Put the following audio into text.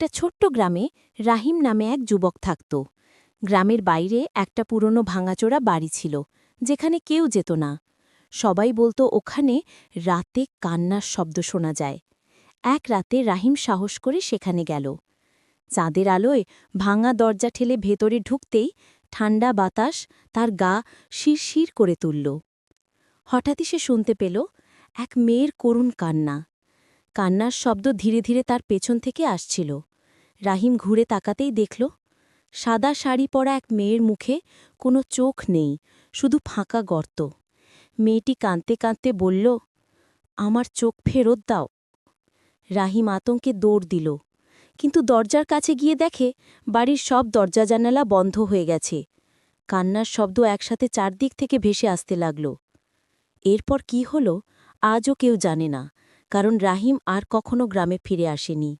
একটা ছোট্ট গ্রামে রাহিম নামে এক যুবক থাকত। গ্রামের বাইরে একটা পুরনো ভাঙাচোরা বাড়ি ছিল, যেখানে কেউ যেত না। সবাই বলতো ওখানে রাতে কান্নার শব্দ শোনা যায়। এক রাতে রাহিম সাহস করে সেখানে গেল। চাঁদের আলোয় ভাঙা দরজা ঠেলে ভেতরে ঢুকতেই ঠান্ডা বাতাস তার গা শিরশির করে তুলল। হঠাৎই সে শুনতে পেল এক মেয়ের করুণ কান্না। কান্নার শব্দ ধীরে ধীরে তার পেছন থেকে আসছিল। রাহিম ঘুরে তাকাতেই দেখল, সাদা শাড়ি পরা এক মেয়ের মুখে কোনো চোখ নেই, শুধু ফাঁকা গর্ত। মেয়েটি কাঁদতে কাঁদতে বলল, আমার চোখ ফেরত দাও। রাহিম আতঙ্কে দৌড় দিল, কিন্তু দরজার কাছে গিয়ে দেখে বাড়ির সব দরজা জানালা বন্ধ হয়ে গেছে। কান্নার শব্দ একসাথে চারদিক থেকে ভেসে আসতে লাগল। এরপর কি হল, আজও কেউ জানে না, কারণ রাহিম আর কখনো গ্রামে ফিরে আসেনি।